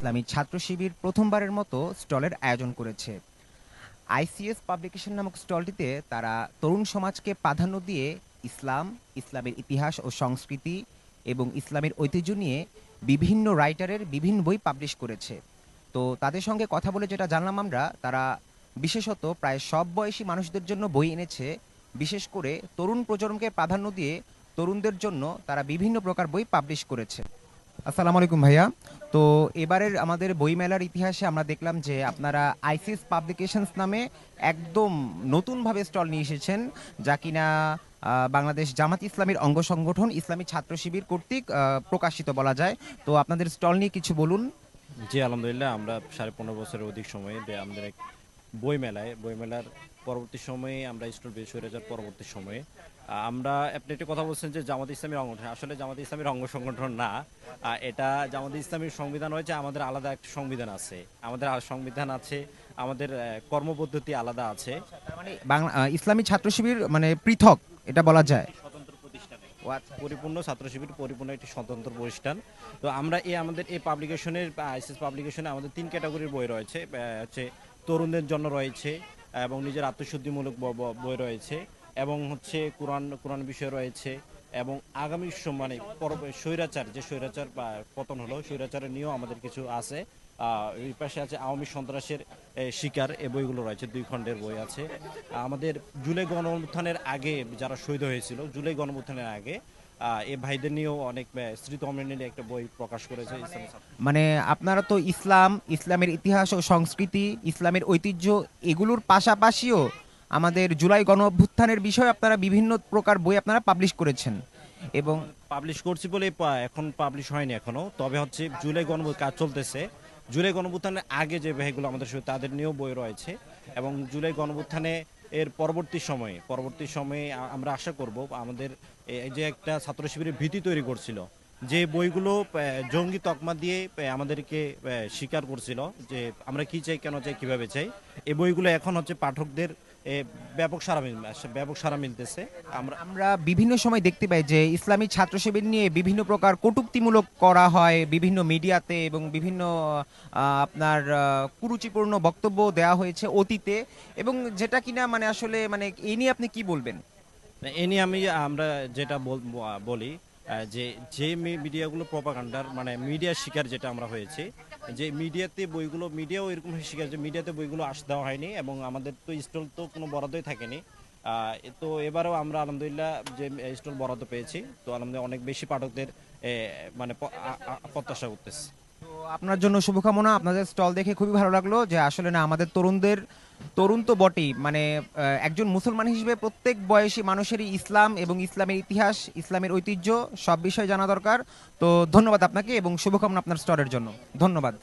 ইসলামী ছাত্র শিবির প্রথমবারের মতো স্টলের আয়োজন করেছে। আইসিএস পাবলিকেশন নামক স্টলটিতে তারা তরুণ সমাজকে প্রাধান্য দিয়ে ইসলাম, ইসলামের ইতিহাস ও সংস্কৃতি এবং ইসলামের ঐতিহ্য নিয়ে বিভিন্ন রাইটারের বিভিন্ন বই পাবলিশ করেছে। তো তাদের সঙ্গে কথা বলে যেটা জানলাম আমরা, তারা বিশেষত প্রায় সব বয়সী মানুষদের জন্য বই এনেছে। বিশেষ করে তরুণ প্রজন্মকে প্রাধান্য দিয়ে তরুণদের জন্য তারা বিভিন্ন প্রকার বই পাবলিশ করেছে। আসসালামু আলাইকুম ভাইয়া। তো এবারের আমাদের বইমেলার ইতিহাসে আমরা দেখলাম যে আপনারা আইসিএস পাবলিকেশনস নামে একদম নতুনভাবে স্টল নিয়ে এসেছেন, যা কিনা বাংলাদেশ জামাত ইসলামের অঙ্গ সংগঠন ইসলামী ছাত্র শিবির কর্তৃক প্রকাশিত বলা যায়। তো আপনাদের স্টল নিয়ে কিছু বলুন। জি, আলহামদুলিল্লাহ, আমরা সাড়ে পনেরো বছরের অধিক সময়ে আমাদের এক বই মেলায় বই মেলার পরবর্তী সময়ে আমরা স্টোর বেশ হয়ে যাওয়ার পরবর্তী সময়ে আমরা আপনি একটা কথা বলছেন যে জামাত ইসলামের অঙ্গ আসলে জামাত ইসলামের অঙ্গ সংগঠন না এটা জামাত ইসলামের সংবিধান হয়েছে আমাদের আলাদা একটা সংবিধান আছে আমাদের আর সংবিধান আছে আমাদের কর্মপদ্ধতি আলাদা আছে। মানে বাংলা ইসলামী ছাত্র শিবির মানে পৃথক এটা বলা যায়। পরিপূর্ণ ছাত্র শিবির পরিপূর্ণ একটি স্বতন্ত্র প্রতিষ্ঠান। তো আমরা এই আমাদের এই পাবলিকেশনের আইসিএস পাবলিকেশনে আমাদের তিন ক্যাটাগরির বই রয়েছে হচ্ছে তরুণদের জন্য রয়েছে এবং নিজের আত্মশুদ্ধিমূলক বই রয়েছে এবং হচ্ছে কোরআন কোরআন বিষয় রয়েছে এবং আগামী মানে স্বৈরাচার, যে স্বৈরাচার পতন হলো, স্বৈরাচারের নিয়েও আমাদের কিছু আছে। এই পাশে আছে আওয়ামী সন্ত্রাসের শিকার এই বইগুলো রয়েছে, দুই খণ্ডের বই আছে। আমাদের জুলাই গণ আগে যারা শহীদ হয়েছিল, জুলাই গণ আগে এই ভাইদের নিয়েও অনেক আহ, স্মৃতি অমৃত একটা বই প্রকাশ করেছে মানে আপনারা তো ইসলাম ইসলামের ইতিহাস ও সংস্কৃতি ইসলামের ঐতিহ্য এগুলোর পাশাপাশিও আমাদের জুলাই গণ অভ্যুত্থানের বিষয়ে আপনারা বিভিন্ন প্রকার বই আপনারা পাবলিশ করেছেন। এবং পাবলিশ করছি বলে এখন পাবলিশ হয়নি এখনও। তবে হচ্ছে জুলাই গণ কাজ চলতেছে। জুলাই গণভুত্থানের আগে যে ভাইগুলো আমাদের সাথে তাদের নিয়েও বই রয়েছে। এবং জুলাই গণভুত্থানে এর পরবর্তী সময়ে পরবর্তী সময়ে আমরা আশা করব আমাদের এই যে একটা ছাত্র শিবিরের ভীতি তৈরি করছিল, যে বইগুলো জঙ্গি তকমা দিয়ে আমাদেরকে স্বীকার করছিল যে আমরা কি চাই, কেন চাই, কীভাবে চাই এই বইগুলো এখন হচ্ছে পাঠকদের ব্যাপক সারা মিল ব্যাপক সারা মিলতেছে। আমরা আমরা বিভিন্ন সময় দেখতে পাই যে ইসলামী ছাত্র শিবির নিয়ে বিভিন্ন প্রকার কটূক্তিমূলক করা হয় বিভিন্ন মিডিয়াতে এবং বিভিন্ন আপনার কুরুচিপূর্ণ বক্তব্য দেওয়া হয়েছে অতীতে এবং যেটা কিনা মানে আসলে মানে এ নিয়ে আপনি কি বলবেন? এ নিয়ে আমি আমরা যেটা বল- যে যে মিডিয়াগুলো প্রপাগান্ডার মানে মিডিয়া শিকার যেটা আমরা হয়েছে, যে মিডিয়াতে বইগুলো মিডিয়াও এরকম শিকার যে মিডিয়াতে বইগুলো আস দেওয়া হয়নি এবং আমাদের তো স্টল তো কোনো বরাদ্দই থাকেনি। তো এবারেও আমরা আলহামদুলিল্লাহ যে স্টল বরাদ্দ পেয়েছি, তো আলহামদুলিল্লাহ অনেক বেশি পাঠকদের মানে প্রত্যাশা করতেছি। আপনার জন্য শুভকামনা। আপনাদের স্টল দেখে খুবই ভালো লাগল যে আসলে না, আমাদের তরুণদের, তরুণ তো বটেই। মানে একজন মুসলমান হিসেবে প্রত্যেক বয়সী মানুষেরই ইসলাম এবং ইসলামের ইতিহাস, ইসলামের ঐতিহ্য, সব বিষয়ে জানা দরকার। তো ধন্যবাদ আপনাকে এবং শুভকামনা আপনার স্টলের জন্য। ধন্যবাদ।